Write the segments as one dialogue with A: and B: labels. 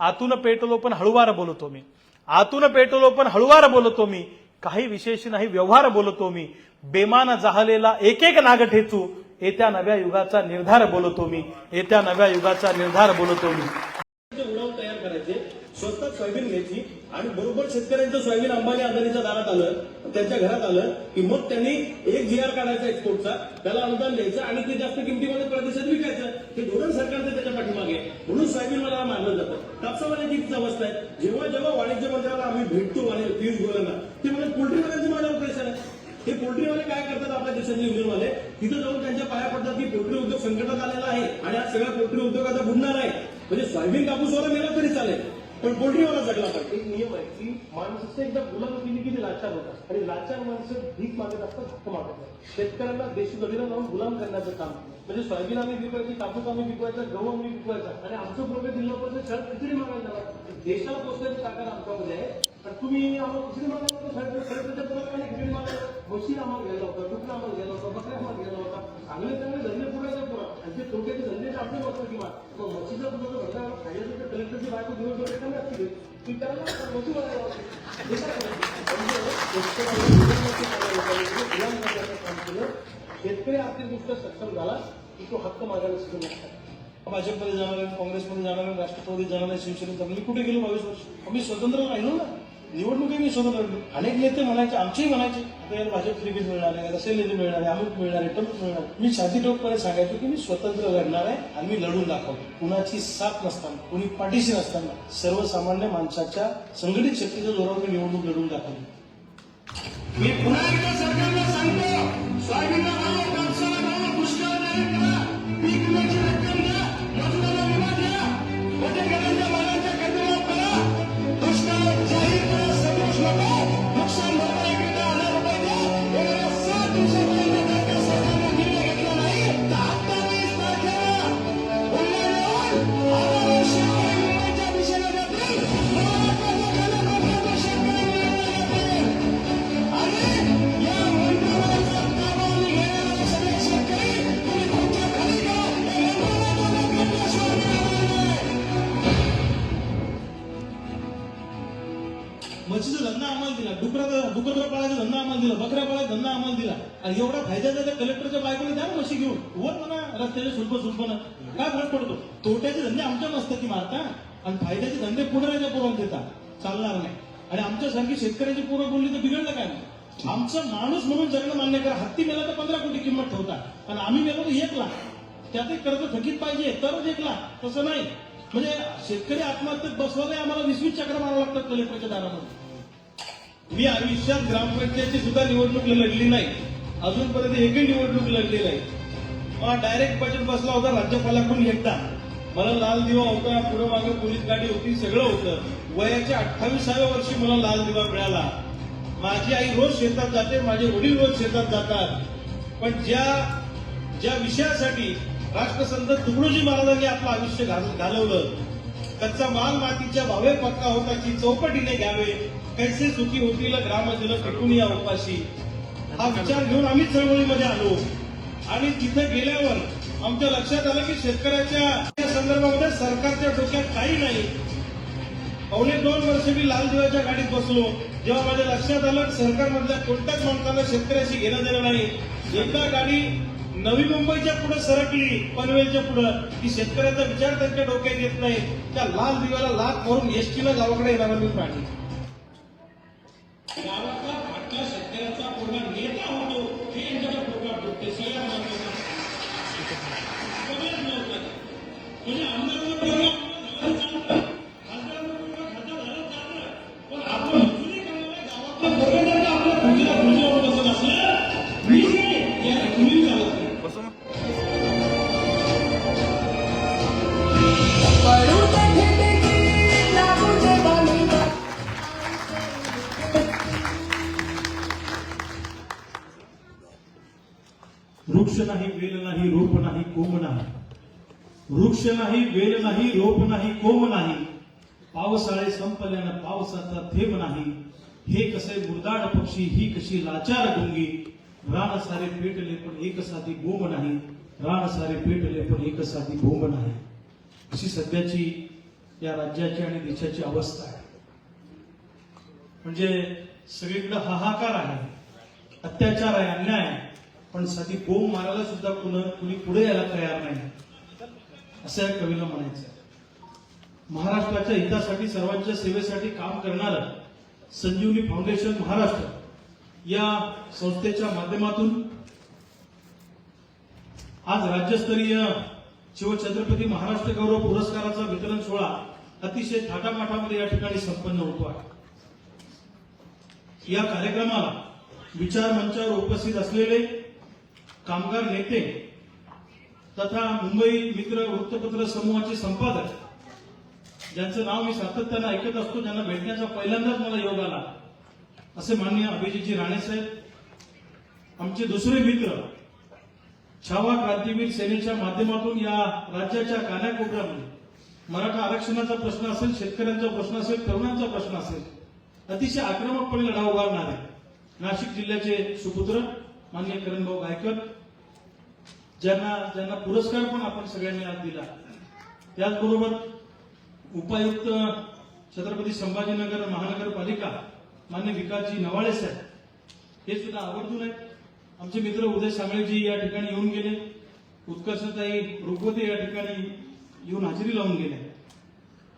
A: आतून पेटलो पण हळुवार बोलतो मी. आतून पेटलो पण हळुवार बोलतो मी. काही विशेष नाही व्यवहार बोलतो मी. बेमान जाहलेला एक एक नाग ठेचू येत्या नव्या युगाचा निर्धार बोलतो मी. येत्या नव्या युगाचा निर्धार बोलतो मी.
B: उडाव तयार करायचे. स्वतः सोयाबीन घ्यायची आणि बरोबर शेतकऱ्यांचं सोयाबीन अंबानी अदानीच्या दारात आलं. त्यांच्या घरात आलं की मग त्यांनी एक जी आर काढायचा एक्सपोर्टचा त्याला अनुदान द्यायचं आणि ते जास्त किमतीमध्ये प्रदेशात विकायचं. हे धोरण सरकारचं त्याच्या पाठीमागे म्हणून सोयाबीन मला मानलं जातं कापसामध्ये तीच अवस्था आहे जेव्हा जेव्हा वाणिज्य मंत्र्याला आम्ही भेटतो आणि पियुष गोयलांना ते म्हणजे पोल्ट्रीवाल्यांचं माझ्या प्रेशर आहे. हे पोल्ट्रीवाले काय करतात आपल्या देशातले युनियनवाले तिथं जाऊन त्यांच्या पाया पडतात की पोल्ट्री उद्योग संकटात आलेला आहे आणि आज सगळ्या पोल्ट्री उद्योगाचा बुडणार आहे. म्हणजे सोयाबीन कापूसवाला मेला तरी चालेल पण पोल्ट्रीवाला जगला पाहिजे
C: एक नियम आहे की माणसाचं एकदा गुलाम केली की ते लाचार होतात आणि लाचार माणसं भीक मागत असतात हक्क मागत असतात. शेतकऱ्यांना देशी गडीला लावून गुलाम करण्याचं काम. म्हणजे सोयाबीन आम्ही विकवायची कापूस आम्ही विकवायचा गहू आम्ही विकवायचा आणि आमचं प्रगत जिल्हा परिषद शाळेत खिचडी मागायला जाणार. देशाला पोचण्याची ताकद आमच्यामध्ये आहे. तर तुम्ही आम्हाला खिचडी मागायला होता शाळेत खिचडी मागायला म्हशी आम्हाला घ्यायला होता डुकरं आम्हाला घ्यायला होता बकऱ्या आम्हाला घ्यायला होता चांगले चांगले धंदे पुरायचे पुरा आणि ते तोट्याचे धंदे आपले बघतो किंवा मग म्हशीचा पुढे धंदा खायला तर कलेक्टरची बायको दिवसभर एका असते ती. त्याला म्हशी मागायला काम केलं. शेतकरी आर्थिकदृष्ट्या सक्षम झाला. की तो हक्क मागायला शिकून लागतात
B: भाजपमध्ये जाणार आहे काँग्रेसमध्ये जाणार आहे राष्ट्रवादीत जाणार आहे शिवसेनेत मी कुठे गेलो बावीस वर्ष? आम्ही स्वतंत्र राहिलो ना. निवडणुकीने मी स्वतंत्र अनेक नेते म्हणायचे आमचेही म्हणायचे आता याला भाजप तिकीट मिळणार आहे रसेल नेते मिळणार आहे अमुक मिळणार आहे टमुक मिळणार मी छाती टोकपणे सांगायचो की मी स्वतंत्र लढणार आहे आणि मी लढून दाखवतो. कुणाची साथ नसताना कुणी पाठीशी नसताना सर्वसामान्य माणसाच्या संघटित शक्तीच्या जोरावर मी निवडणूक लढून दाखवली
D: मी पुन्हा एकदा सरकारला सांगतो सोयाबीनला भाव कापसाला भाव पीक विम्याची रक्कम द्या मजुराला विमा द्या.
B: डुकरा डुकर पाळायचा धंदा आम्हाला दिला बकऱ्या पाळायचा धंदा आम्हाला दिला. आणि एवढा फायद्याचा त्या कलेक्टरच्या बायकोने द्या ना म्हशी घेऊन. वर म्हणा रस्त्याचे सुलभ सुलभन काय फरक पडतो? तोट्याचे धंदे आमच्या मस्तकी मारता आणि फायद्याचे धंदे पुनराच्या पुरवून देतात. चालणार नाही. आणि आमच्यासारखी शेतकऱ्याची पोरं बोलली तर बिघडलं काय? नाही आमचं माणूस म्हणून जगणं मान्य करा. हत्ती मेला तर पंधरा कोटी किंमत ठेवता आणि आम्ही मेलो तर एक लाख. त्यात एक कर्ज थकीत पाहिजे तरच एक लाख. तसं नाही. म्हणजे शेतकरी आत्महत्येत बसवायला आम्हाला वीस वीस चक्र मारावं लागतात कलेक्टरच्या दारामध्ये. मी आयुष्यात ग्रामपंचायतची सुद्धा निवडणूक लढली नाही. अजूनपर्यंत एकही निवडणूक लढली नाही. मला डायरेक्ट बजेट बसला होता राज्यपालाकडून एकदा मला लाल दिवा होता पुढे मागे पोलीस गाडी होती सगळं होतं. वयाच्या अठ्ठावीसाव्या वर्षी मला लाल दिवा मिळाला. माझी आई रोज शेतात जाते माझे वडील रोज शेतात जातात. पण ज्या ज्या विषयासाठी राष्ट्रसंत तुकडोजी महाराजांनी आपलं आयुष्य घाल- घालवलं कच्चा माल मातीच्या भावे पक्का होताची चौपटीने घ्यावे. कैसे सुखी होतील ग्रामजन टिकून या उपाशी? हा विचार घेऊन आम्ही चळवळीमध्ये आलो. आणि तिथे गेल्यावर आमच्या लक्षात आलं की शेतकऱ्याच्या संदर्भामध्ये सरकारच्या डोक्यात काही नाही. पावणे दोन वर्ष मी लाल दिव्याच्या गाडीत बसलो. जेव्हा माझ्या लक्षात आलं की सरकारमधल्या कोणत्याच माणसाला शेतकऱ्याशी घेणं देणं नाही. एकदा गाडी नवी मुंबईच्या पुढे सरकली पनवेलच्या पुढे. की शेतकऱ्याचा विचार त्यांच्या डोक्यात येत नाही. त्या लाल दिव्याला लाख मारून एसटीला गावाकडे येणार मी प्राणी. गावातला फाटला शेतकऱ्याचा पूर्ण नेता होतो हे यांच्या प्रोग्राम होते सगळ्यात महत्वाचं. सगळ्यात म्हणजे
E: आमदार
A: वृक्ष नाही वेल नाही रोप नाही कोम नाही पावसाळे संपल्यानं पावसाचा थेंब नाही. हे कसे मुरदाड पक्षी ही कशी लाचार गुंगी. रान सारे पेटले पण एक साधी बोंब नाही. रान सारे पेटले पण एक साधी बोंब नाही. अशी सध्याची
B: या राज्याची आणि देशाची अवस्था आहे. म्हणजे सगळीकडे हाहाकार आहे. अत्याचार आहे अन्याय आहे. पण साधी बोंब मारायला सुद्धा कुणी पुढे यायला तयार नाही. असं या कवीला म्हणायचं आहे. महाराष्ट्राच्या हितासाठी सर्वांच्या सेवेसाठी काम करणारं संजीवनी फाउंडेशन महाराष्ट्र या संस्थेच्या माध्यमातून आज राज्यस्तरीय शिवछत्रपती महाराष्ट्र गौरव पुरस्काराचा वितरण सोहळा अतिशय थाटामाटामध्ये या ठिकाणी संपन्न होतो आहे या कार्यक्रमाला विचार मंचावर उपस्थित असलेले कामगार नेते तथा मुंबई मित्र वृत्तपत्र समूहाचे संपादक ज्यांचं नाव मी सातत्यानं ऐकत असतो ज्यांना भेटण्याचा पहिल्यांदाच मला योग आला असे माननीय अभिजितजी राणेसाहेब आमचे दुसरे मित्र छावा क्रांतीवीर सेनेच्या माध्यमातून या राज्याच्या कानाकोपऱ्यामध्ये मराठा आरक्षणाचा प्रश्न असेल शेतकऱ्यांचा प्रश्न असेल तरुणांचा प्रश्न असेल अतिशय आक्रमकपणे लढा उभारणारे नाशिक जिल्ह्याचे सुपुत्र माननीय करणभाऊ गायकर ज्यांना ज्यांना पुरस्कार पण आपण सगळ्यांनी आज दिला. त्याचबरोबर उपायुक्त छत्रपती संभाजीनगर महानगरपालिका मान्य विकासजी नवाळे साहेब हे सुद्धा आवर्जून आहेत. आमचे मित्र उदय सांगळेजी या ठिकाणी येऊन गेले. उत्कर्षताई रुगवते या ठिकाणी येऊन हजेरी लावून गेले.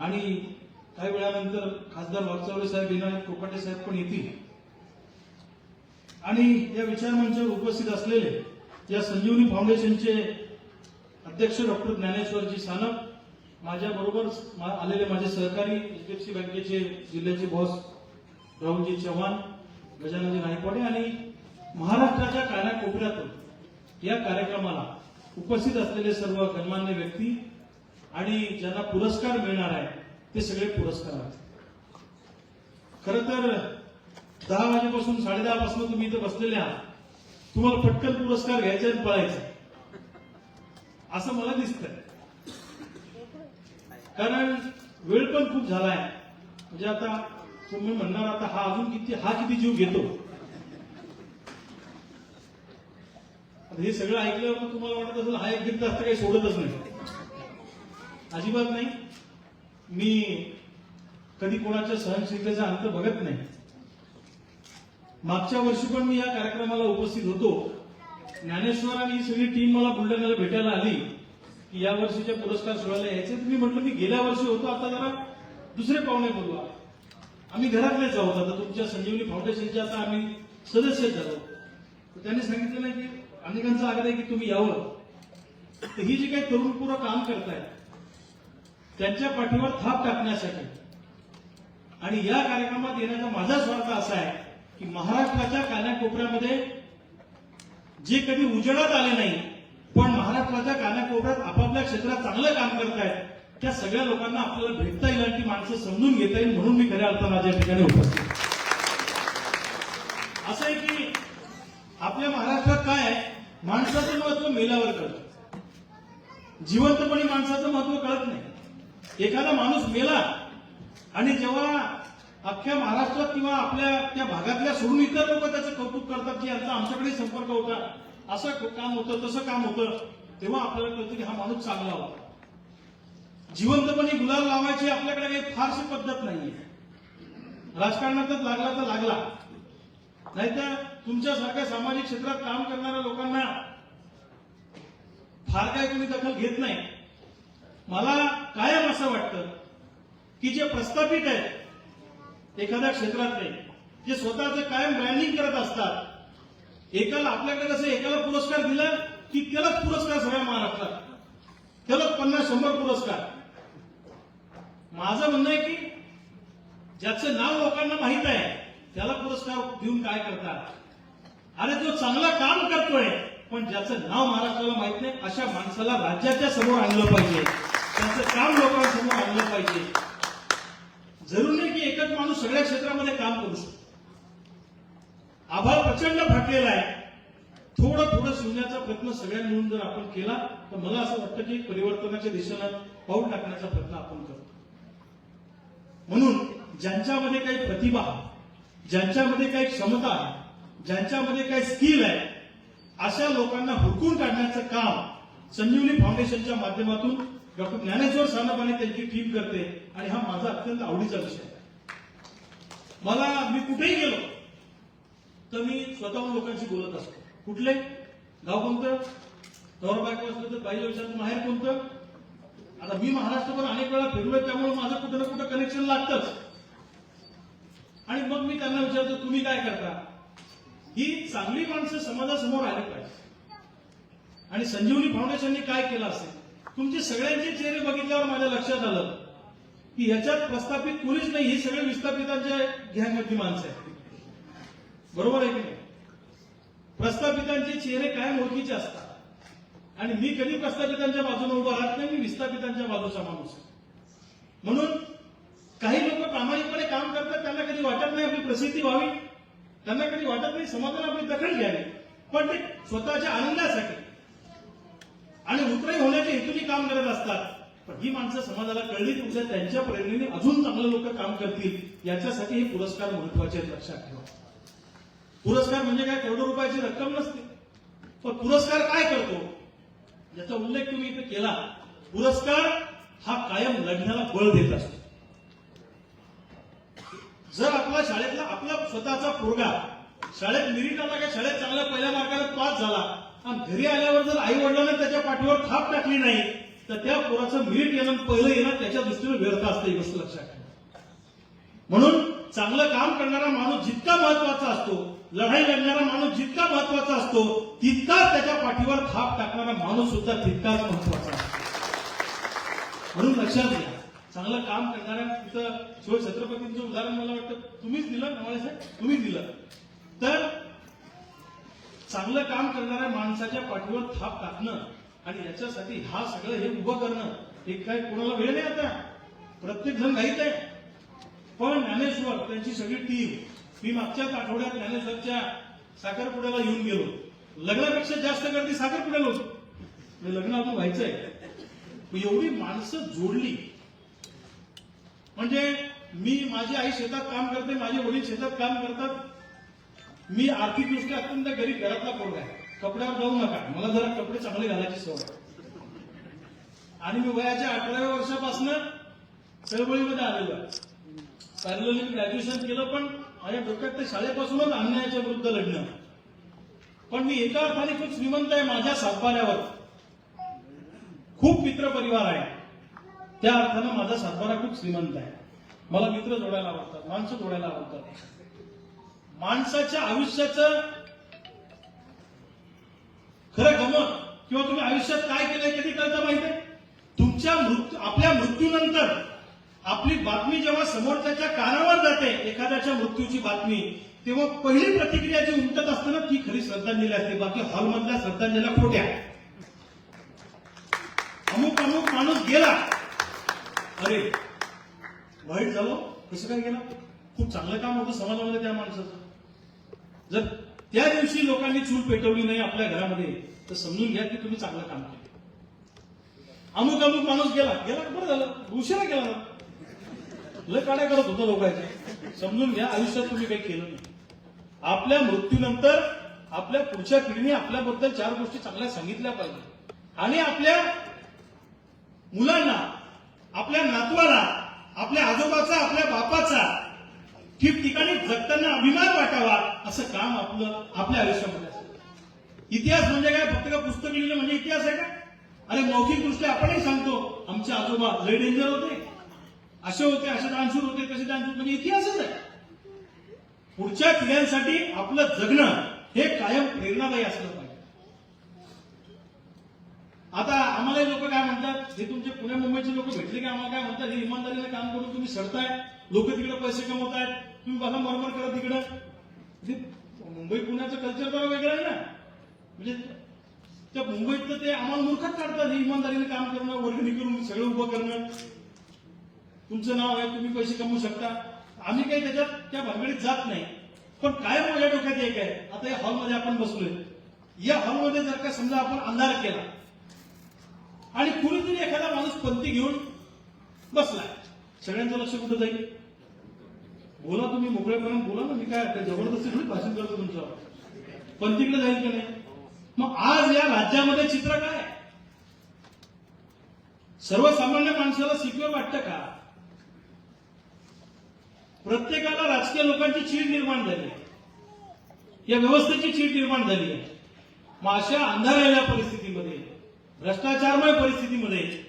B: आणि काही वेळानंतर खासदार वागचावले साहेब येणार कोकाटे साहेब पण येतील. आणि या विचार मंचावर उपस्थित असलेले या संजीवनी फाउंडेशनचे अध्यक्ष डॉक्टर ज्ञानेश्वरजी सानप माझ्या बरोबर आलेले माझे सहकारी एच डी एफ सी बँकेचे जिल्ह्याचे बॉस राहुलजी चव्हाण गजाननजी नायकवाडे आणि महाराष्ट्राच्या कानाकोपऱ्यातून या कार्यक्रमाला उपस्थित असलेले सर्व गणमान्य व्यक्ती आणि ज्यांना पुरस्कार मिळणार आहे ते सगळे पुरस्कार आहेत. खर तर दहा वाजेपासून साडेदहा पासून तुम्ही इथं बसलेले आहात. तुम्हाला पटकन पुरस्कार घ्यायचा आणि पळायचा. असं मला दिसतंय. कारण वेळ पण खूप झालाय. म्हणजे आता तुम्ही म्हणणार आता हा अजून किती हा किती जीव घेतो? आता हे सगळं ऐकल्यावर तुम्हाला वाटत असेल हा एक दीड तास तर काही सोडतच नाही. अजिबात नाही. मी कधी कोणाच्या सहनशीलतेचा अंत बघत नाही. मागच्या वर्षी पण मी या कार्यक्रमाला उपस्थित होतो. ज्ञानेश्वर आणि ही सगळी टीम मला बुलढाण्याला भेटायला आली. की या वर्षीच्या पुरस्कार सोहळ्याला यायचे. तर मी म्हटलं मी गेल्या वर्षी होतो. आता जरा दुसरे पाहुणे बोलवा आम्ही घरातलेच आहोत. आता तुमच्या संजीवनी फाउंडेशनचे आता आम्ही सदस्य झालो तर त्यांनी सांगितलं नाही की अनेकांचा आग्रह आहे की तुम्ही यावं. तर ही जी काही तरुण काम करतायत त्यांच्या पाठीवर थाप टाकण्यासाठी आणि या कार्यक्रमात येण्याचा माझा स्वार्थ असा आहे की महाराष्ट्राच्या कानाकोपऱ्यामध्ये जे कधी उजेडात आले नाही पण महाराष्ट्राच्या कानाकोपऱ्यात आपापल्या क्षेत्रात चांगलं काम करतायत त्या सगळ्या लोकांना आपल्याला भेटता येईल आणि ती माणसं समजून घेता येईल म्हणून मी खऱ्या अर्थानं माझ्या ठिकाणी उपस्थित असं आहे की आपल्या महाराष्ट्रात काय आहे? माणसाचं महत्त्व मेल्यावर कळतं. जिवंतपणी माणसाचं महत्त्व कळत नाही. एखादा माणूस मेला आणि जेव्हा अख्ख्या महाराष्ट्रात किंवा आपल्या त्या भागातल्या सोडून इतर लोक त्याचं कौतुक करतात की यांचा आमच्याकडे संपर्क होता. असं काम होतं तसं काम होतं. तेव्हा आपल्याला कळतं की हा माणूस चांगला होता. जिवंतपणे गुलाल लावायची आपल्याकडे काही फारशी पद्धत नाहीये. राजकारणातच लागला तर लागला. नाहीतर तुमच्यासारख्या सामाजिक क्षेत्रात काम करणाऱ्या लोकांना फार काय कोणी दखल घेत नाही. मला कायम असं वाटतं की जे प्रस्थापित आहेत एखाद्या क्षेत्रातले जे स्वतःच कायम ब्रँडिंग करत असतात. एकाला आपल्याकडे कसं एकाला पुरस्कार दिला की त्यालाच पुरस्कार सगळ्या महाराष्ट्रात. त्यालाच पन्नास शंभर पुरस्कार. माझं म्हणणं आहे की ज्याचं नाव लोकांना माहीत आहे त्याला पुरस्कार देऊन काय करतात? अरे जो चांगला काम करतोय पण ज्याचं नाव महाराष्ट्राला माहीत नाही अशा माणसाला राज्याच्या समोर आणलं पाहिजे. त्याचं काम लोकांसमोर आणलं पाहिजे. जरूर नाही की एकच माणूस सगळ्या क्षेत्रामध्ये काम करू शकतो. आभाळ प्रचंड फाटलेला आहे. थोडं थोडं शिवण्याचा प्रयत्न सगळ्या मिळून जर आपण केला तर मला असं वाटतं की परिवर्तनाच्या दिशेनं पाऊल टाकण्याचा प्रयत्न आपण करतो. म्हणून ज्यांच्यामध्ये काही प्रतिभा ज्यांच्यामध्ये काही क्षमता आहे ज्यांच्यामध्ये काही स्किल आहे अशा लोकांना हुडकून काढण्याचं काम संजीवनी फाउंडेशनच्या माध्यमातून डॉक्टर ज्ञानेश्वर सानपाने त्यांची टीम करते आणि हा माझा अत्यंत आवडीचा विषय आहे. मला मी कुठेही गेलो तर मी स्वतःहून लोकांशी बोलत असतो. कुठले? गाव कोणतं? नवरा बायको असलं तर बाईला विचारतो माहेर कोणतं? आता मी महाराष्ट्र पण अनेक वेळा फिरलोय त्यामुळे माझं कुठं ना कुठं कनेक्शन लागतंच. आणि मग मी त्यांना विचारतो तुम्ही काय करता? ही चांगली माणसं समाजासमोर आली पाहिजे. आणि संजीवनी फाउंडेशनने काय केलं असेल? तुमचे सगळ्यांचे चेहरे बघितल्यावर माझ्या लक्षात आलं की याच्यात प्रस्थापित कोणीच नाही ही सगळे विस्थापितांच्या घ्यामधली माणसं आहेत. बरोबर आहे की नाही? प्रस्थापितांचे चेहरे कायम ओळखीचे असतात. आणि मी कधी प्रस्थापितांच्या बाजूने उभा राहत नाही मी विस्थापितांच्या बाजूचा माणूस म्हणून काही लोक प्रामाणिकपणे काम करतात त्यांना कधी वाटत नाही आपली प्रसिद्धी व्हावी त्यांना कधी वाटत नाही समाजाने आपली दखल घ्यावी पण ते स्वतःच्या आनंदासाठी आणि उतराई होण्याच्या हेतूने काम करत असतात. पण ही माणसं समाजाला कळली तुमच्या त्यांच्या प्रेरणेने अजून चांगले लोक काम करतील याच्यासाठी हे पुरस्कार महत्त्वाचे आहेत लक्षात ठेवा. पुरस्कार म्हणजे काय? करोडो रुपयाची रक्कम नसते. पण पुरस्कार काय करतो? याचा उल्लेख तुम्ही इथे केला. पुरस्कार हा कायम लढण्याला बळ देत असतो. जर आपला शाळेतला आपला स्वतःचा पोरगा शाळेत मिरिट आला का शाळेत चांगल्या पहिल्या मार्गाला पास झाला आणि घरी आल्यावर जर आई वडिलांना त्याच्या पाठीवर थाप टाकली नाही तर त्या पोराचं मीठ येणं पहिलं येणं त्याच्या दृष्टीने व्यर्थ असतं ही गोष्ट लक्षात ठेवा. म्हणून चांगलं काम करणारा माणूस जितका महत्त्वाचा असतो लढाई लढणारा माणूस जितका महत्त्वाचा असतो तितकाच त्याच्या पाठीवर थाप टाकणारा माणूस सुद्धा तितकाच महत्त्वाचा असतो. म्हणून लक्षात घ्या चांगलं काम करणाऱ्या तिथं शिव छत्रपतींचं उदाहरण मला वाटतं तुम्हीच दिलं नवाळे साहेब? तुम्हीच दिलं. तर चांगलं काम करणाऱ्या माणसाच्या पाठीवर थाप टाकणं आणि याच्यासाठी हा सगळं हे उभं करणं हे काय कोणाला वेळ नाही आता? प्रत्येक जण घाईत आहे. पण ज्ञानेश्वर त्यांची सगळी टीम मी मागच्याच आठवड्यात ज्ञानेश्वरच्या साखरपुड्याला येऊन गेलो. लग्नापेक्षा जास्त गर्दी साखरपुड्याला होती. म्हणजे लग्न अजून व्हायचंय. एवढी माणसं जोडली. म्हणजे मी माझी आई शेतात काम करते माझे वडील शेतात काम करतात मी आर्थिकदृष्ट्या अत्यंत गरीब घरातला पोरगा आहे. कपड्यावर जाऊ नका. मला जरा कपडे चांगले घालायची सवय आणि मी वयाच्या अठराव्या वर्षापासून चळवळीमध्ये आलेलो आहे. पॅरलली ग्रॅज्युएशन केलं पण माझ्या डोक्यात ते शाळेपासूनच अन्यायाच्या विरुद्ध लढणं पण मी एका अर्थाने खूप श्रीमंत आहे माझ्या सातबाऱ्यावर. खूप मित्र परिवार आहे. त्या अर्थानं माझा सातबारा खूप श्रीमंत आहे. मला मित्र जोडायला आवडतात माणसं जोडायला आवडतात. माणसाच्या आयुष्याचं खरं गमत किंवा तुम्ही आयुष्यात काय केलंय कधी कळतं माहितीये तुमच्या मृत्यू आपल्या मृत्यूनंतर आपली बातमी जेव्हा समोरच्याच्या कानावर जाते एखाद्याच्या मृत्यूची बातमी तेव्हा पहिली प्रतिक्रिया जी उमटत असते ना ती खरी श्रद्धांजली असते. बाकी हॉलमधल्या श्रद्धांजल्या खोट्या. अमुक अमुक माणूस गेला. अरे वाईट झालो? कसं काय गेला? खूप चांगलं काम होतं समाजामध्ये त्या माणसाचं. जर त्या दिवशी लोकांनी चूल पेटवली नाही आपल्या घरामध्ये तर समजून घ्या की तुम्ही चांगलं काम केलं. अमुक अमुक माणूस गेला. गेला बरं झालं. उशिरा गेला ना. लय काड्या करत होतं लोकांचे समजून घ्या आयुष्यात तुम्ही काही केलं नाही. आपल्या मृत्यूनंतर आपल्या पुढच्या पिढीने आपल्याबद्दल चार गोष्टी चांगल्या सांगितल्या पाहिजे आणि आपल्या मुलांना आपल्या नातवाला आपल्या आजोबाचा आपल्या बापाचा ठिकठिकाणी जगताना अभिमान वाटावा असं काम आपलं आपल्या आयुष्यामध्ये असतं. इतिहास म्हणजे काय? फक्त का पुस्तक लिहिलं म्हणजे इतिहास आहे का? अरे मौखिक दृष्ट्या आपणही सांगतो आमचे आजोबा लय डेंजर होते. असे होते असे दानशूर होते तसे दानशूर. म्हणजे इतिहासच आहे. पुढच्या पिढ्यांसाठी आपलं जगणं हे कायम प्रेरणादायी असलं पाहिजे. आता आम्हाला लोक काय म्हणतात? हे तुमचे पुणे मुंबईचे लोक भेटले की आम्हाला काय म्हणतात? हे इमानदारीने काम करून तुम्ही सडताय लोक तिकडे पैसे कमवतायत. तुम्ही बघा मरमर करत तिकडं. म्हणजे मुंबई पुण्याचं कल्चर जरा वेगळं आहे ना. म्हणजे त्या मुंबईतलं ते आम्हाला मूर्खच काढतात हे इमानदारीने काम करणं वर्गणी करून सगळं उभं करणं. तुमचं नाव आहे तुम्ही पैसे कमवू शकता. आम्ही काही त्याच्यात त्या भानगडीत जात नाही. पण काय माझ्या डोक्यात एक आहे. आता या हॉलमध्ये आपण बसलोय. या हॉलमध्ये जर का समजा आपण अंधार केला आणि कुणीतरी एखादा माणूस पंथी घेऊन बसलाय. सगळ्यांचं लक्ष कुठं जाईल? बोला तुम्ही मोकळेपणा बोला ना मी काय जबरदस्ती थोडी भाषण करतो तुमचं पण तिकडे जाईल की नाही? मग आज या राज्यामध्ये चित्र काय? सर्वसामान्य माणसाला सिक्युअर वाटतं का? प्रत्येकाला राजकीय लोकांची चीड निर्माण झाली आहे. या व्यवस्थेची चीड निर्माण झाली आहे. मग अशा अंधारलेल्या परिस्थितीमध्ये भ्रष्टाचारमय परिस्थितीमध्ये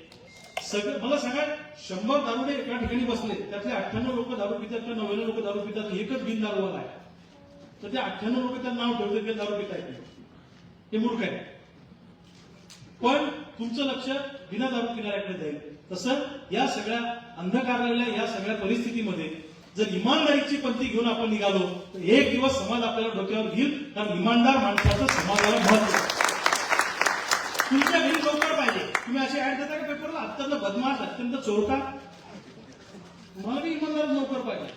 B: सगळं मला सांगा शंभर दारुडे एका ठिकाणी बसले त्यातले अठ्ठ्याण्णव लोक दारू पितात किंवा नव्याण्णव लोक दारू पितात एकच बिन दारूवाला आहे. तर ते अठ्ठ्याण्णव लोक त्यांना नाव ठेवतात की दारू पिता येते हे मूर्ख आहे. पण तुमचं लक्ष बिना दारू किनाऱ्याकडे जाईल. तसं या सगळ्या अंधकारलेल्या या सगळ्या परिस्थितीमध्ये जर इमानदारीची पंथी घेऊन आपण निघालो तर एक दिवस समाज आपल्याला डोक्यावर घेईल कारण इमानदार माणसाचं समाजाला महत्त्व तुमच्या घरी लवकर तुम्ही असे ऍड देता का पेपरला? अत्यंत बदमाश अत्यंत चोरटा. तुम्हाला बी इमानदार नोकर पाहिजे.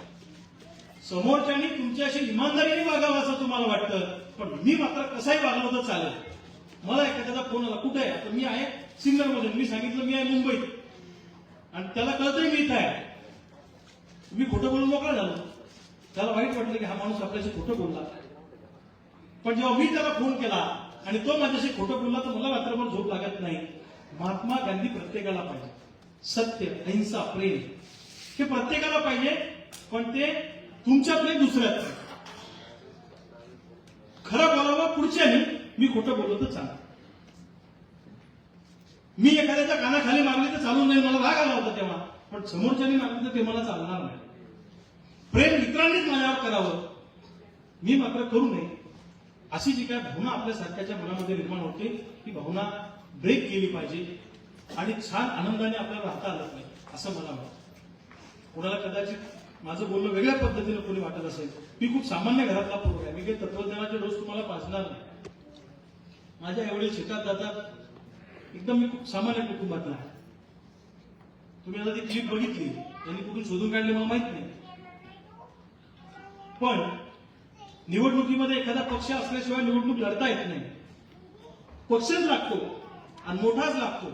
B: समोरच्यानी तुमच्याशी इमानदारीने वागावं असं तुम्हाला वाटतं पण मी मात्र कसाही वागलो तर चालेल. मला एखाद्याचा फोन आला कुठे आहे? तर मी आहे सिन्नरमध्ये. मी सांगितलं मी आहे मुंबईत. आणि त्याला कळतंय मी इथं आहे. मी खोटं बोलून मोकळा झालो. त्याला वाईट वाटलं की हा माणूस आपल्याशी खोटं बोलला. पण जेव्हा मी त्याला फोन केला आणि तो माझ्याशी खोटं बोलला तर मला रात्रभर झोप लागत नाही. महात्मा गांधी प्रत्येकाला पाहिजे. सत्य अहिंसा प्रेम हे प्रत्येकाला पाहिजे पण ते तुमच्या नाही. दुसऱ्यात खरं बोलावं पुढच्याने मी खोटं बोललो तर चालेल. मी एखाद्याच्या कानाखाली मागले तर चालू नाही मला राग आला होता तेव्हा. पण समोरच्यानी मागले तर ते मला चालणार नाही. प्रेम मित्रांनीच माझ्यावर करावं. मी मात्र करू नये. अशी जी काय भावना आपल्या सारख्याच्या मनामध्ये निर्माण होते ती भावना ब्रेक केली पाहिजे आणि छान आनंदाने आपल्याला राहता आलं नाही असं मला वाटतं. कोणाला कदाचित माझं बोलणं वेगळ्या पद्धतीनं कोणी वाटत असेल मी खूप सामान्य घरातला पोरग आहे मी काही तत्वज्ञानाचे डोस तुम्हाला पाजणार नाही. माझ्या एवढे शेतात जातात एकदम मी खूप सामान्य कुटुंबातला आहे. तुम्ही आता ती क्लिप बघितली त्यांनी कुठून शोधून काढले मला माहीत नाही. पण निवडणुकीमध्ये एखादा पक्ष असल्याशिवाय निवडणूक लढता येत नाही. पक्षच लागतो आणि मोठाच लागतो.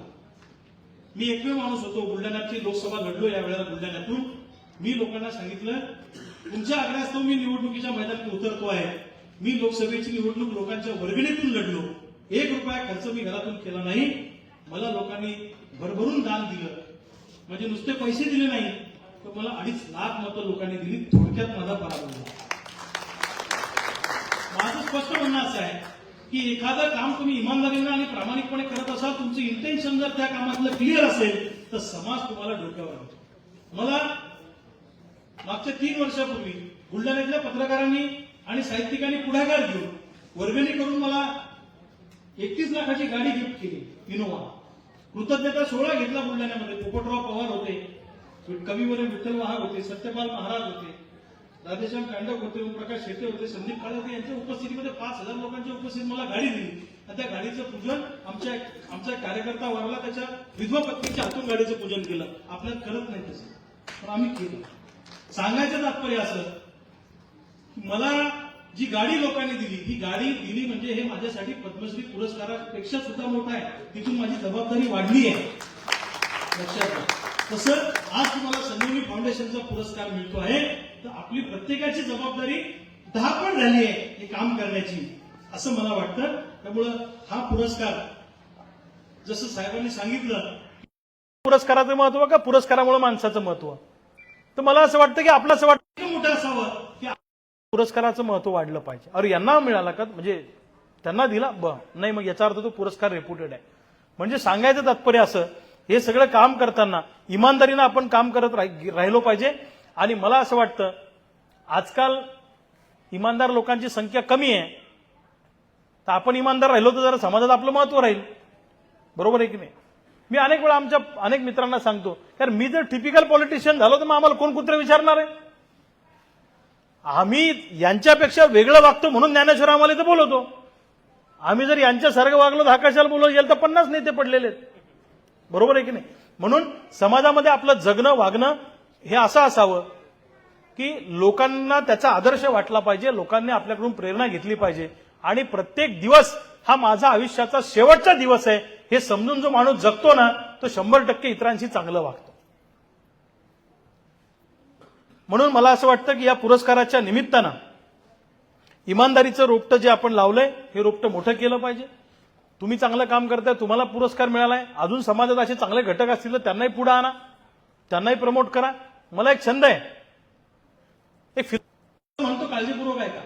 B: मी एकमेव माणूस होतो. बुलढाण्याची लोकसभा घडलो या वेळेला बुलढाण्यातून. मी लोकांना सांगितलं तुमच्या आग्रहास्तव मी निवडणुकीच्या मैदानात उतरतो आहे. मी लोकसभेची निवडणूक लोकांच्या वर्गणीतून लढलो. एक रुपया खर्च मी घरातून केला नाही. मला लोकांनी भरभरून दान दिलं. म्हणजे नुसते पैसे दिले नाही तर मला अडीच लाख मतं लोकांनी दिली. थोडक्यात माझा पराभव झाला. माझं स्पष्ट म्हणणं असं आहे की एखादं काम तुम्ही इमानदारीनं आणि प्रामाणिकपणे करत असाल तुमचं इंटेन्शन जर त्या कामातलं क्लिअर असेल तर समाज तुम्हाला डोक्यावर आणतो. मला मागच्या तीन वर्षापूर्वी बुलढाण्यातल्या पत्रकारांनी आणि साहित्यिकांनी पुढाकार घेऊन वर्गणी करून मला एकतीस लाखाची गाडी गिफ्ट केली इनोवा. कृतज्ञता सोहळा घेतला बुलढाण्यामध्ये. पोपटराव पवार होते कविवर्य विठ्ठल महाग होते सत्यपाल महाराज होते राधेश्याम कांडक होते ओमप्रकाश शेटे होते संदीप काळे यांच्या उपस्थितीमध्ये पाच हजार लोकांच्या उपस्थितीत मला गाडी दिली. आणि त्या गाडीचं पूजन आमच्या आमचा कार्यकर्ता वारला त्याच्या विधवा पत्नीच्या हातून गाडीचं पूजन केलं. आपल्याला करत नाही तसं. पण आम्ही केलं. सांगायचं तात्पर्य असं मला जी गाडी लोकांनी दिली ही गाडी दिली म्हणजे हे माझ्यासाठी पद्मश्री पुरस्कारापेक्षा सुद्धा मोठा आहे. तिथून माझी जबाबदारी वाढली आहे. लक्षात घ्या तसं आज तुम्हाला संजीवनी फाउंडेशनचा पुरस्कार मिळतो आहे. तर आपली प्रत्येकाची जबाबदारी दहा पण झाली आहे हे काम करण्याची असं मला वाटतं. त्यामुळं हा पुरस्कार जसं साहेबांनी सांगितलं
F: पुरस्काराचं महत्त्व का पुरस्कारामुळे माणसाचं महत्त्व? तर मला असं वाटतं की आपलं असं वाटतं
B: इतकं मोठं असावं की
F: पुरस्काराचं महत्त्व वाढलं पाहिजे. अरे यांना मिळाला का? म्हणजे त्यांना दिला? ब नाही मग याचा अर्थ तो पुरस्कार रेप्युटेड आहे. म्हणजे सांगायचं तात्पर्य असं हे सगळं काम करताना इमानदारीनं आपण काम करत राहि- राहिलो पाहिजे. आणि मला असं वाटतं आजकाल इमानदार लोकांची संख्या कमी आहे. तर आपण इमानदार राहिलो तर जरा समाजात आपलं महत्त्व राहील. बरोबर आहे की नाही? मी अनेक वेळा आमच्या अनेक मित्रांना सांगतो कारण मी जर टिपिकल पॉलिटिशियन झालो तर मग आम्हाला कोण कुत्र विचारणार आहे? आम्ही यांच्यापेक्षा वेगळं वागतो म्हणून ज्ञानेश्वर आम्हाला इथं बोलवतो. आम्ही जर यांच्यासारखं वागलो तर हा कशाला बोलवलं गेलं तर पन्नास नेते पडलेले आहेत. बरोबर आहे की नाही? म्हणून समाजामध्ये आपलं जगणं वागणं हे असं असावं की लोकांना त्याचा आदर्श वाटला पाहिजे लोकांनी आपल्याकडून प्रेरणा घेतली पाहिजे. आणि प्रत्येक दिवस हा माझा आयुष्याचा शेवटचा दिवस आहे हे समजून जो माणूस जगतो ना तो शंभर टक्के इतरांशी चांगलं वागतो. म्हणून मला असं वाटतं की या पुरस्काराच्या निमित्तानं इमानदारीचं रोपटं जे आपण लावलंय हे रोपटं मोठं केलं पाहिजे.
B: तुम्ही चांगलं काम करताय तुम्हाला पुरस्कार मिळालाय अजून समाजात असे चांगले घटक असतील तर त्यांनाही पुढे आणा. त्यांनाही प्रमोट करा. मला एक छंद आहे. एक
G: म्हणतो काळजीपूर्वक आहे का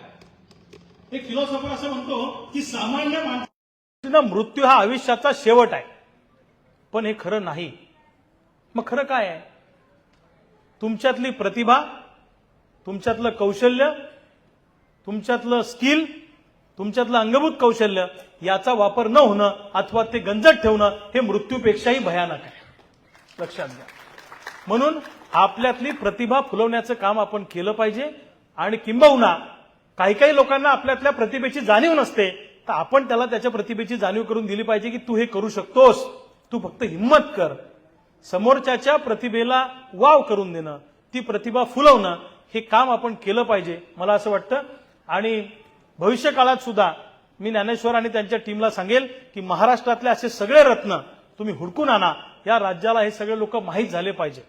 G: एक फिलॉसॉफर असं म्हणतो की सामान्य माणसं
B: मृत्यू हा आयुष्याचा शेवट आहे. पण हे खरं नाही. मग खरं काय आहे? तुमच्यातली प्रतिभा तुमच्यातलं कौशल्य तुमच्यातलं स्किल तुमच्यातलं अंगभूत कौशल्य याचा वापर न होणं अथवा ते गंजत ठेवणं हे मृत्यूपेक्षाही भयानक आहे. लक्षात घ्या. म्हणून आपल्यातली प्रतिभा फुलवण्याचं काम आपण केलं पाहिजे आणि किंबहुना काही काही लोकांना आपल्यातल्या प्रतिभेची जाणीव नसते तर आपण त्याला त्याच्या प्रतिभेची जाणीव करून दिली पाहिजे की तू हे करू शकतोस. तू फक्त हिंमत कर. समोरच्याच्या प्रतिभेला वाव करून देणं ती प्रतिभा फुलवणं हे काम आपण केलं पाहिजे मला असं वाटतं. आणि भविष्य काळात सुद्धा मी ज्ञानेश्वर आणि त्यांच्या टीमला सांगेल की महाराष्ट्रातले असे सगळे रत्न तुम्ही हुडकून आणा. या राज्याला हे सगळे लोक माहीत झाले पाहिजे.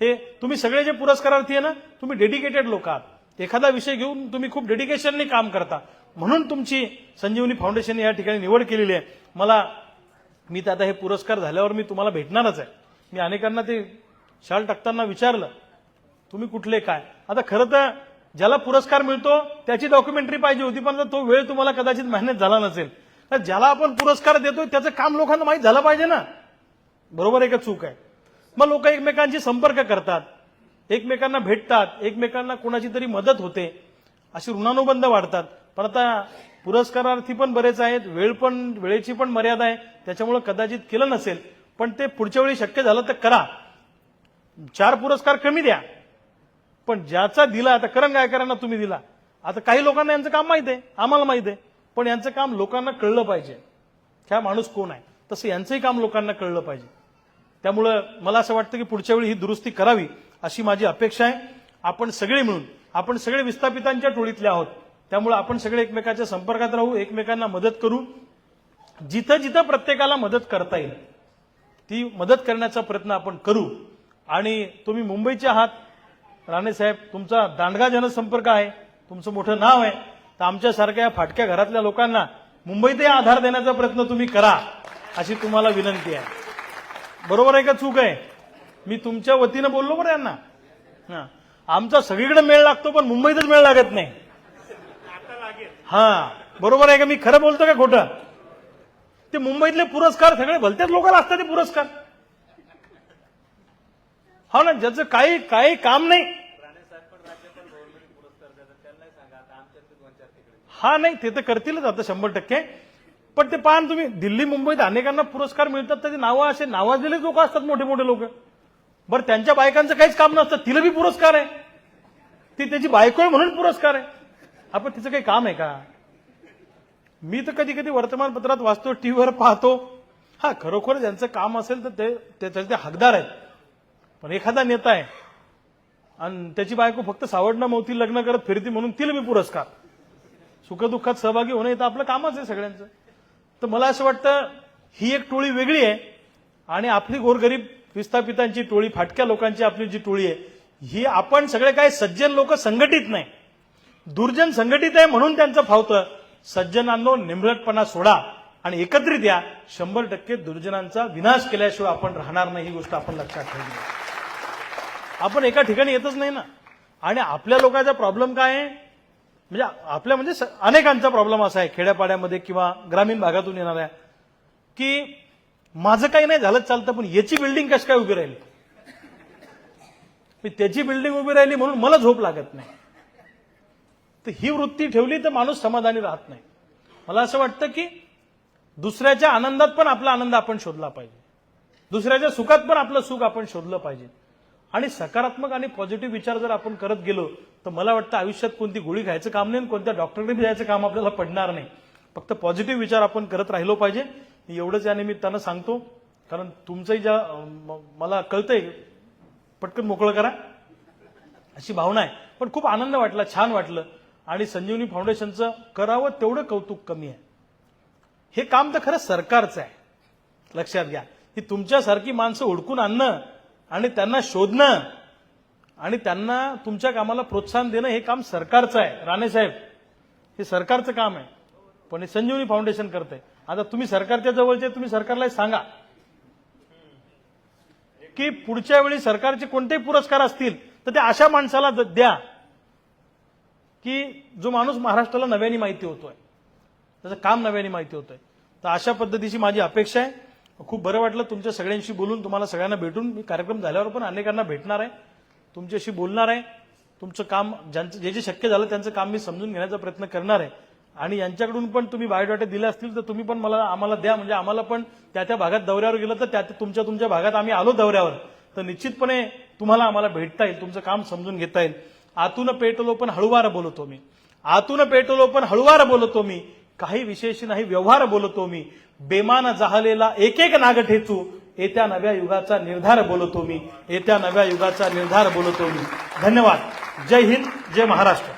B: हे तुम्ही सगळे जे पुरस्कारार्थी आहे ना तुम्ही डेडिकेटेड लोक आहात. एखादा विषय घेऊन तुम्ही खूप डेडिकेशनने काम करता. म्हणून तुमची संजीवनी फाउंडेशन या ठिकाणी निवड केलेली आहे. मला मी तर आता हे पुरस्कार झाल्यावर मी तुम्हाला भेटणारच आहे. मी अनेकांना ते शाल टाकताना विचारलं तुम्ही कुठले काय? आता खरं तर ज्याला पुरस्कार मिळतो त्याची डॉक्युमेंटरी पाहिजे होती पण तो वेळ तुम्हाला कदाचित मेहनत झाला नसेल. तर ज्याला आपण पुरस्कार देतोय त्याचं काम लोकांना माहीत झालं पाहिजे ना. बरोबर आहे का चूक आहे? मग लोक एकमेकांशी संपर्क करतात एकमेकांना भेटतात एकमेकांना कोणाची तरी मदत होते अशी ऋणानुबंध वाढतात. पण आता पुरस्कारार्थी पण बरेच आहेत वेळ पण वेळेची पण मर्यादा आहे त्याच्यामुळे कदाचित केलं नसेल पण ते पुढच्या वेळी शक्य झालं तर करा. चार पुरस्कार कमी द्या. पण ज्याचा दिला आता करण गायकरांना तुम्ही दिला. आता काही लोकांना यांचं काम माहीत आहे आम्हाला माहीत आहे पण यांचं काम लोकांना कळलं पाहिजे. ह्या माणूस कोण आहे? तसं यांचंही काम लोकांना कळलं पाहिजे. त्यामुळं मला असं वाटतं की पुढच्या वेळी ही दुरुस्ती करावी अशी माझी अपेक्षा आहे. आपण सगळे मिळून आपण सगळे विस्थापितांच्या टोळीतले आहोत. त्यामुळे आपण सगळे एकमेकाच्या संपर्कात राहू एकमेकांना मदत करू. जिथं जिथं प्रत्येकाला मदत करता येईल ती मदत करण्याचा प्रयत्न आपण करू. आणि तुम्ही मुंबईचे आहात राणे साहेब तुमचा दांडगा जनसंपर्क आहे तुमचं मोठं नाव आहे. तर आमच्यासारख्या या फाटक्या घरातल्या लोकांना मुंबईतही आधार देण्याचा प्रयत्न तुम्ही करा अशी तुम्हाला विनंती आहे. बरोबर आहे का चूक आहे? मी तुमच्या वतीनं बोललो बरं यांना. हां. आमचा सगळीकडे मेळ लागतो पण मुंबईतच मेळ लागत नाही. हा. बरोबर आहे का? मी खरं बोलतो का खोटं? ते मुंबईतले पुरस्कार सगळे भलत्याच लोकांना असतात ते पुरस्कार. हो ना ज्याचं काही काही काम नाही. हा नाही ते तर करतीलच आता शंभर टक्के. पण ते पहा तुम्ही दिल्ली मुंबईत अनेकांना पुरस्कार मिळतात त्याची नावं असे नावाजलेले लोक असतात मोठे मोठे लोक. बरं त्यांच्या बायकांचं काहीच काम नसतं तिला बी पुरस्कार आहे. ती त्याची बायको आहे म्हणून पुरस्कार आहे. आपण तिचं काही काम आहे का? मी तर कधी कधी वर्तमानपत्रात वाचतो टीव्हीवर पाहतो. हा खरोखर ज्यांचं काम असेल तर ते त्याचे ते हकदार आहेत. पण एखादा नेता आहे आणि त्याची बायको फक्त सावडणं मोती लग्न करत फिरती म्हणून तिला मी पुरस्कार. सुखदुःखात सहभागी होणं हे तर आपलं कामच आहे सगळ्यांचं. तर मला असं वाटतं ही एक टोळी वेगळी आहे आणि आपली गोरगरीब विस्थापितांची टोळी फाटक्या लोकांची आपली जी टोळी आहे ही आपण सगळे काय सज्जन लोक संघटित नाही. दुर्जन संघटित आहे म्हणून त्यांचं फावतं सज्जनांनो निमरटपणा सोडा आणि एकत्रित या. शंभर टक्के दुर्जनांचा विनाश केल्याशिवाय आपण राहणार नाही ही गोष्ट आपण लक्षात ठेवली. आपण एका ठिकाणी येतच नाही ना. आणि आपल्या लोकांचा प्रॉब्लेम काय आहे? म्हणजे आपल्या म्हणजे अनेकांचा प्रॉब्लेम असा आहे खेड्यापाड्यामध्ये किंवा ग्रामीण भागातून येणाऱ्या की माझं काही नाही झालं चालतं पण याची बिल्डिंग कशी काय उभी राहिली? मी त्याची बिल्डिंग उभी राहिली म्हणून मला झोप लागत नाही. तर ही वृत्ती ठेवली तर माणूस समाधानी राहत नाही. मला असं वाटतं की दुसऱ्याच्या आनंदात पण आपला आनंद आपण शोधला पाहिजे. दुसऱ्याच्या सुखात पण आपलं सुख आपण शोधलं पाहिजे. आणि सकारात्मक आणि पॉझिटिव्ह विचार जर आपण करत गेलो तर मला वाटतं आयुष्यात कोणती गोळी घ्यायचं काम नाही कोणत्या डॉक्टरकडे जायचं काम आपल्याला पडणार नाही. फक्त पॉझिटिव्ह विचार आपण करत राहिलो पाहिजे. एवढंच या निमित्तानं सांगतो. कारण तुमचंही ज्या मला कळतंय पटकन मोकळं करा. अशी भावना आहे. पण खूप आनंद वाटला छान वाटलं. आणि संजीवनी फाउंडेशनचं करावं तेवढं कौतुक कमी आहे. हे काम तर खरं सरकारचं आहे. लक्षात घ्या. की तुमच्यासारखी माणसं ओळखून आणणं आणि त्यांना शोधणं आणि त्यांना तुमच्या कामाला प्रोत्साहन देणं हे काम सरकारचं आहे. राणे साहेब हे सरकारचं काम आहे. पण हे संजीवनी फाउंडेशन करते आता तुम्ही सरकारच्या जवळचे तुम्ही सरकारला सांगा. की पुढच्या वेळी सरकारचे कोणतेही पुरस्कार असतील तर ते अशा माणसाला द- द्या की जो माणूस महाराष्ट्राला नव्याने माहिती होतोय. त्याचं काम नव्याने माहिती होतंय. तर अशा पद्धतीची माझी अपेक्षा आहे. खूप बरं वाटलं तुमच्या सगळ्यांशी बोलून. तुम्हाला सगळ्यांना भेटून. मी कार्यक्रम झाल्यावर पण अनेकांना भेटणार आहे. तुमच्याशी बोलणार आहे. तुमचं काम ज्यांचं जे जे शक्य झालं त्यांचं काम मी समजून घेण्याचा प्रयत्न करणार आहे. आणि यांच्याकडून पण तुम्ही बायोडाटे दिले असतील तर तुम्ही पण मला आम्हाला द्या. म्हणजे आम्हाला पण त्या त्या भागात दौऱ्यावर गेलं तर त्या त्या- तुमच्या तुमच्या भागात आम्ही आलो दौऱ्यावर. तर निश्चितपणे तुम्हाला आम्हाला भेटता येईल. तुमचं काम समजून घेता येईल. आतून पेटलो पण हळुवार बोलतो मी. आतून पेटलो पण हळुवार बोलतो मी. काही विशेष नाही व्यवहार बोलतो मी. बेमान जाहलेला एक एक नाग ठेचू येत्या नव्या युगाचा निर्धार बोलतो मी. येत्या नव्या युगाचा निर्धार बोलतो मी. धन्यवाद. जय हिंद जय महाराष्ट्र.